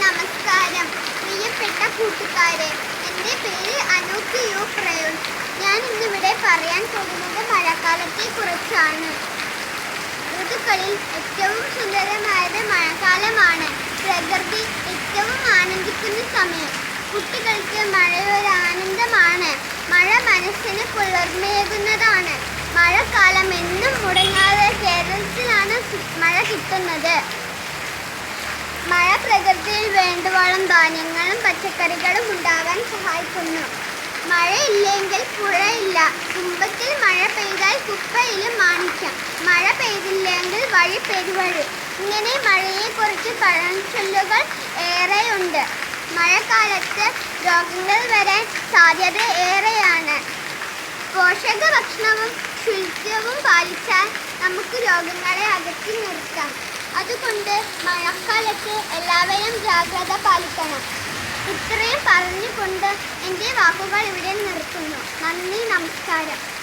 നമസ്കാരം. പ്രിയപ്പെട്ട കൂട്ടുകാരെ എന്റെ പേര് അനൂപ് യു പ്രയോൺ. ഞാൻ ഇന്നിവിടെ പറയാൻ പോകുന്നത് മഴക്കാലത്തെ കുറിച്ചാണ്. ഋതുക്കളിൽ ഏറ്റവും സുന്ദരമായത് മഴക്കാലമാണ്. പ്രകൃതി ഏറ്റവും ആനന്ദിക്കുന്ന സമയം. കുട്ടികൾക്ക് മഴയൊരു ആനന്ദമാണ്. മഴ മനസ്സിന് കുളിർമയേകുന്നതാണ്. മഴക്കാലം എന്നും മുടങ്ങാതെ കേരളത്തിലാണ് മഴ കിട്ടുന്നത്. മഴ പ്രകൃതിയിൽ വേണ്ടുവോളം ധാന്യങ്ങളും പച്ചക്കറികളും ഉണ്ടാകാൻ സഹായിക്കുന്നു. മഴയില്ലെങ്കിൽ പുഴയില്ല. കുമ്പത്തിൽ മഴ പെയ്താൽ കുപ്പയിലും മാണിക്യം. മഴ പെയ്തില്ലെങ്കിൽ വഴി പെരുവഴി. ഇങ്ങനെ മഴയെക്കുറിച്ച് പഴഞ്ചൊല്ലുകൾ ഏറെയുണ്ട്. മഴക്കാലത്ത് രോഗങ്ങൾ വരാൻ സാധ്യത ഏറെയാണ്. പോഷക ഭക്ഷണവും ശുചിത്വവും പാലിച്ചാൽ നമുക്ക് രോഗങ്ങളെ അകറ്റി നിർത്താം. അതുകൊണ്ട് മഴക്കാലത്ത് എല്ലാവരും ജാഗ്രത പാലിക്കണം. ഇത്രയും പറഞ്ഞുകൊണ്ട് എന്റെ വാക്കുകൾ ഇവിടെ നിർത്തുന്നു. നന്ദി നമസ്കാരം.